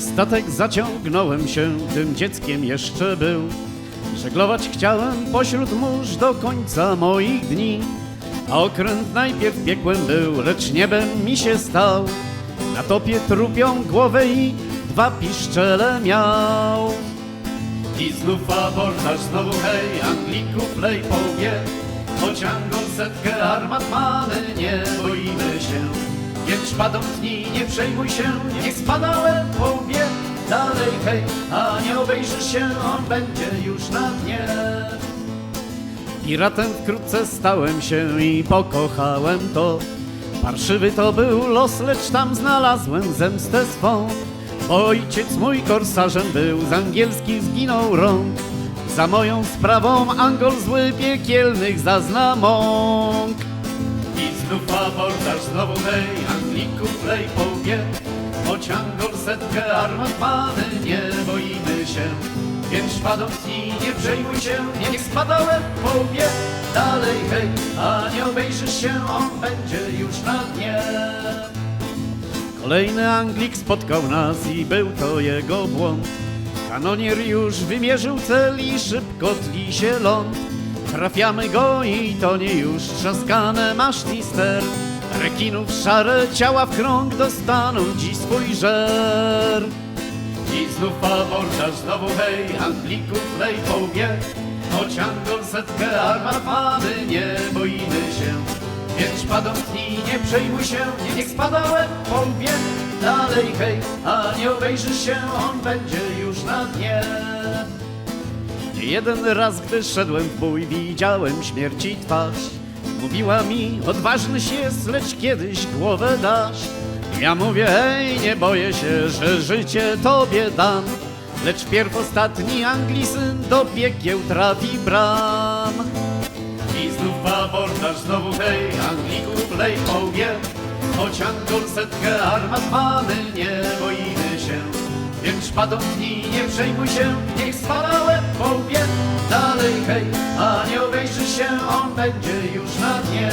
statek zaciągnąłem się, tym dzieckiem jeszcze był. Żeglować chciałem pośród mórz do końca moich dni. A okręt najpierw piekłem był, lecz niebem mi się stał. Na topie trupią głowę i dwa piszczele miał. I znów abordaż, znowu hej, Anglików lej powie Choć setkę armat mamy, nie boimy się Więc szpadą dni, nie przejmuj się, niech spada łeb powie Dalej hej, a nie obejrzysz się, on będzie już na dnie. Piratem wkrótce stałem się i pokochałem to. Parszywy to był los, lecz tam znalazłem zemstę swą. Ojciec mój korsarzem był, z angielskich zginął rąk. Za moją sprawą Angol zły piekielnych zazna mąk I znów abordaż, znowu hej, Anglików lej powie Angol setkę armat nie boimy się Więc szpadą dni, nie przejmuj się, niech spada łeb powie Dalej hej, a nie obejrzysz się, on będzie już na dnie Kolejny Anglik spotkał nas i był to jego błąd. Kanonier już wymierzył cel i szybko tli się ląd. Trafiamy go i to nie już trzaskane maszt i ster. Rekinów szare ciała w krąg dostaną dziś swój żer. I znów abordaż, znowu hej, Anglików lej powie Choć setkę armat mamy, nie boimy się Więc szpadą dni, nie przejmuj się, niech spada łeb powie Dalej hej, a nie obejrzysz się, on będzie już na dnie nie jeden raz, gdy szedłem w bój, widziałem śmierci twarz. Mówiła mi, odważnyś jest, lecz kiedyś głowę dasz. Ja mówię, hej, nie boję się, że życie tobie dam. Lecz pierw ostatni Anglisyn do piekieł trafi bram. I znów abordaż, znowu hej, Anglików lej powie Choć Angol setkę armat mamy, nie boimy się Więc szpadą dni, nie przejmuj się, niech spada łeb powie. Dalej hej, a nie obejrzy się, on będzie już na dnie